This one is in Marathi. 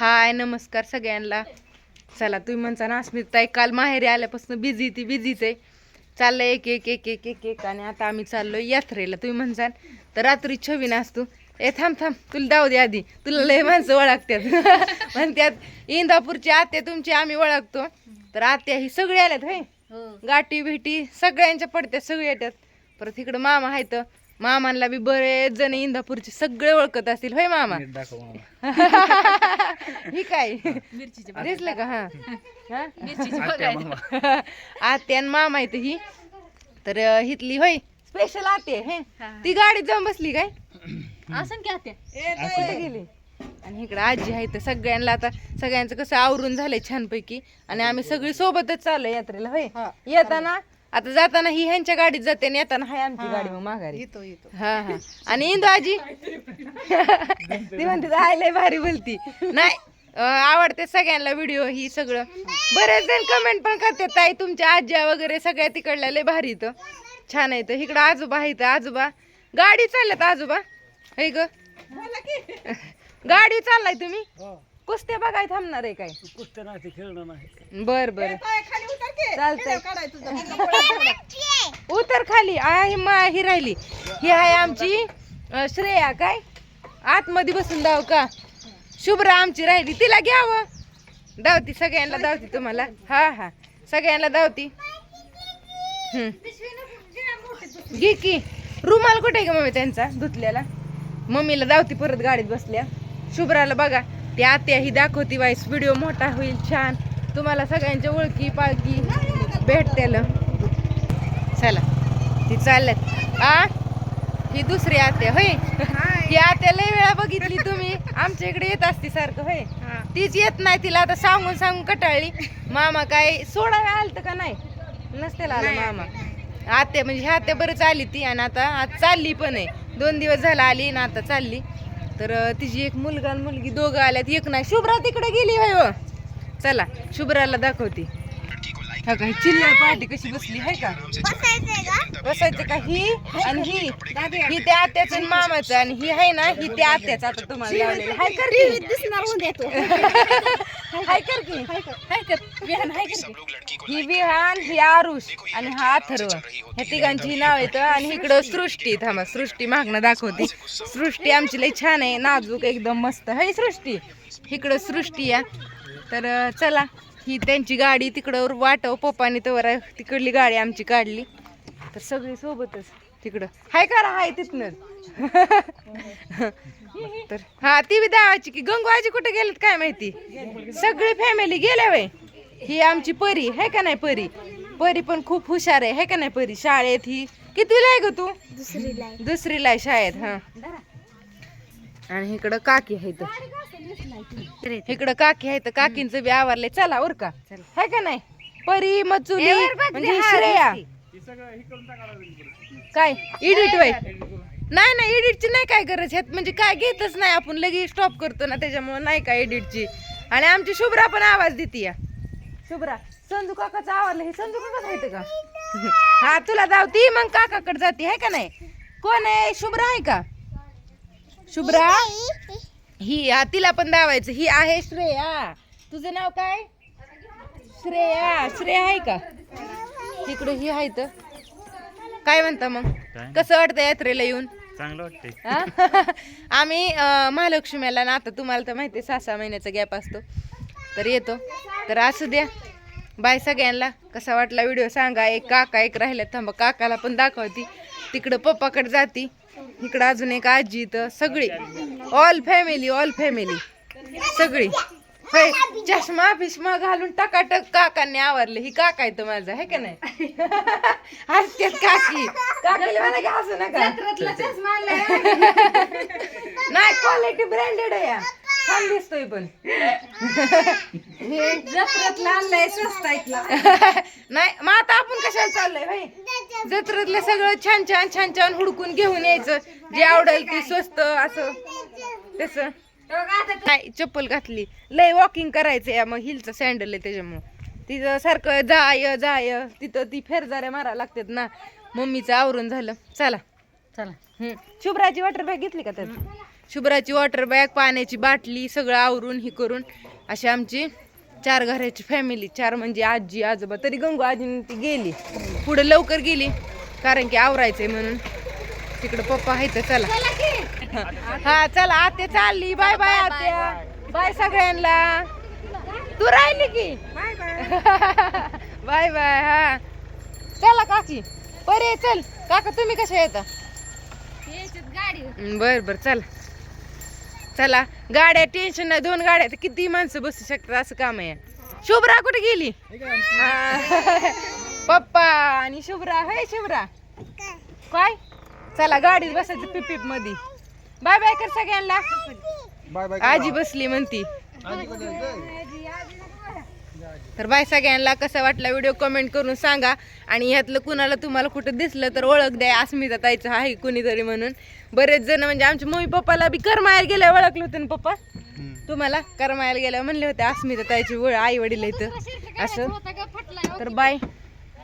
हाय नमस्कार सगळ्यांना. चला तुम्ही म्हणता ना अस्मित ताई काल माहेरी आल्यापासून बिझी ती बिझीच आहे चाललंय एक एक एक एक एक एक आणि आता आम्ही चाललोय यात्रेला. तुम्ही म्हणसाल तर रात्री छवी असतो ए थांब थांब तुला दाऊ दे आधी. तुला लय माणसं ओळखतात. म्हणतात इंदापूरची आत्या तुमची आम्ही ओळखतो. तर आत्या ही सगळी आल्यात होय? गाठी भेटी सगळ्यांच्या पडत्या सगळे येतात परत इकडं मामा आहेत मामांना बी बरेच जण इंदापूरचे सगळे ओळखत असतील. होय मामा? ही काय? दिसलं का? हा. हा? आत्या आणि मामा आहेत ही. तर अं, हितली होय? स्पेशल आते हे? ती गाडीत जाऊन बसली काय? असं की आत्या? कुठे गेली? आणि इकडे आजी आहे तर सगळ्यांना आता सगळ्यांचं कसं आवरून झालंय छानपैकी. आणि आम्ही सगळी सोबतच चाललोय यात्रेला होय? येताना आता जाताना ही ह्यांच्या गाडीत जाते आणि येताना हाय आमची गाडी मग माघारी. येतो येतो. हा हा. आणि इंदू आजी? ती म्हणते "आय, लय भारी बोलती. नाही अं, आवडते सगळ्यांना व्हिडिओ ही सगळं. बरेच जण कमेंट पण करतात ताई तुमच्या आज्या वगैरे सगळ्या तिकडल्या लय भारी इथं. छान आहे इकडं आजोबा आहे इथं आजोबा. गाडी चालल्यात आजोबा. हे ग. गाडी चाललाय तुम्ही? कुस्त्या बघाय थांबणार आहे काय? कुस्त्या नाही खेळणं नाही. बर बर. चालतंय. उतर खाली. आहे मा ही राहिली. ही आहे आमची श्रेया काय? आतमध्ये बसून दाव का? शुभ्रा आमची राहिली. तिला घ्यावं. दावती सगळ्यांना दावती तुम्हाला. हा हा. सगळ्यांना दावती हम्म. घे की. रुमाल कुठे आहे का मम्मी त्यांचा? धुतल्याला मम्मीला दावती परत गाडीत बसल्या. शुभ्राला बघा. ती आत्या ही दाखवती वाईस. व्हिडिओ मोठा होईल छान. तुम्हाला सगळ्यांच्या ओळखी पालखी भेटतेल. चला ती चालल्यात. आ? ही दुसरी आत्या होय? ही आत्या लय वेळा बघितली तुम्ही. आमच्या इकडे येत असती सारखं होय? तीच येत नाही तिला आता सांगून सांगून कटाळली. मामा काय सोडायला आलत का नाही? नसते आला मामा. आत्या म्हणजे ह्या आत्या बरंच आली ती आणि आता आज चालली पण आहे. दोन दिवस झाला आली ना आता चालली. तर तिची एक मुलगा आणि मुलगी दोघं आल्यात. एक नाही शुभ्रा तिकडे गेली होय हो? चला शुभ्राला दाखवती. हा का चिल्लर पार्टी कशी बसली आहे का? बसायचं का ही? आणि ही ही त्या आत्याचं आणि मामाचं आणि ही आहे ना ही त्या आत्याचं आता तुम्हाला लावलेलं. हाय कर की? दिसणार होऊन देतो. हाय कर की? हाय कर. विहान हाय कर की? ही विहान ही। आरुष आणि हा अथर्व. ह्या तिघांची नाव येतं आणि इकडं सृष्टी थांबा सृष्टी मागणं दाखवते. सृष्टी आमची लई छान आहे नाजूक एकदम मस्त. है सृष्टी. इकडं सृष्टी या. तर चला. ही त्यांची गाडी तिकडं वाटव पप्पानी तर तिकडली गाडी आमची काढली. तर सगळी सोबतच तिकडं. हाय करा हाय तिथनच तर हा ती बी दावाची की गंगवाजी कुठे गेलेत काय माहिती? सगळी फॅमिली गेल्या वय ही आमची परी है का नाही परी? परी पण खूप हुशार आहे है का नाही परी? शाळेत ही कितवीला आहे ग तू? दुसरीला दुसरीला आहे शाळेत हा. आणि इकडं काकी आहे तर इकडं काकी आहे तर काकींचं बी आवरलंय. चला उर का? है का नाही? परी मचुली म्हणजे श्रेया. काय? एडिट वय नाही नाही एडिटची नाही काय गरज? ह्यात म्हणजे काय घेतच नाही आपण. लगेच स्टॉप करतो ना त्याच्यामुळे नाही काय एडिटची आणि आमची शुभ्रा पण आवाज देते या. शुभ्रा संजू काकाचा आवडलं हे संजू काकाच आहे का? हा तुला जावती मग काकाकडे जाते. आहे का नाही? कोण आहे? शुभ्रा आहे का? शुभ्रा? ही हा तिला पण दावायचं. ही आहे श्रेया. तुझं नाव काय? श्रेया. श्रेया आहे का? तिकडे ही आहे तर. काय म्हणता मग? काय? कसं वाटतं यात्रेला येऊन? चांगलं वाटतंय. हा? आम्ही अं, महालक्ष्मीला ना आता तुम्हाला तर माहिती आहे, सहा सहा महिन्याचा गॅप असतो. तर येतो. तर असू द्या. बाय सगळ्यांना. कसा वाटला व्हिडिओ सांगा. एक काका एक राहिला थांबा काकाला पण दाखवती. तिकडं पप्पाकडे जाती. इकडं अजून एक आजी तर सगळी. ऑल फॅमिली ऑल फॅमिली सगळी. होय चष्मा बिष्मा घालून टकाटक काकांनी आवरले. ही काका तर माझं आहे का नाही? हसतेत काकी. काकीला की हसू नका. नाही क्वालिटी ब्रँडेड आहे. या. छान दिसतोय पण. हे जत्रेतला आणलाय स्वस्त नाही मग आता आपण कशाला चाललंय भाई जत्रेतलं सगळं छान छान छान छान हुडकून घेऊन यायचं. जे आवडेल ते स्वस्त असं. तस. नाही चप्पल घातली. लय वॉकिंग करायचं या मग हिलचं सँडल आहे त्याच्यामुळं. तिथं सारखं जाय जाय. तिथं ती फेरजाऱ्या मारा लागतात ना. मम्मीचं आवरून झालं. चला. चला. हम्म. शुभ्राची वॉटर बॅग घेतली का त्यात? शुभ्राची वॉटर बॅग पाण्याची बाटली सगळं आवरून ही करून अशी आमची चार घराची फॅमिली चार म्हणजे आजी आजोबा तरी गंगू आजीने ती गेली. पुढे लवकर गेली कारण की आवरायचंय म्हणून. तिकडं पप्पा आहे तर चला. हा चला आत्या चालली. बाय बाय आत्या. बाय सगळ्यांना. तू राहिली की? बाय बाय हा. चला काकी. परे चल. काका तुम्ही कशा येता? गाडी बर बर चला. चला गाड्या टेन्शन नाही दोन गाड्या तर किती माणसं बसू शकतात असं काम आहे. शुभ्रा कुठे गेली. पप्पा आणि शुभ्रा हाय शुभ्रा. काय? चला गाडीत बसायचं पिपीपमध्ये बाय बाय कर सगळ्यांना. बाय बाय आजी बसली म्हणती. तर बाय सगळ्यांना कसा वाटला व्हिडिओ कमेंट करून सांगा. आणि ह्यातलं कुणाला तुम्हाला कुठं दिसलं तर ओळख द्या अस्मिता ताईचं आहे कुणीतरी म्हणून. बरेच जण म्हणजे आमच्या मम्मी पप्पाला बी करमायला गेल्या ओळखलं होतं ना पप्पा? तुम्हाला करमायला गेल्या म्हणले होते अस्मिता ताईची ओळ आई वडील इथं असं. होता का फटला तर बाय.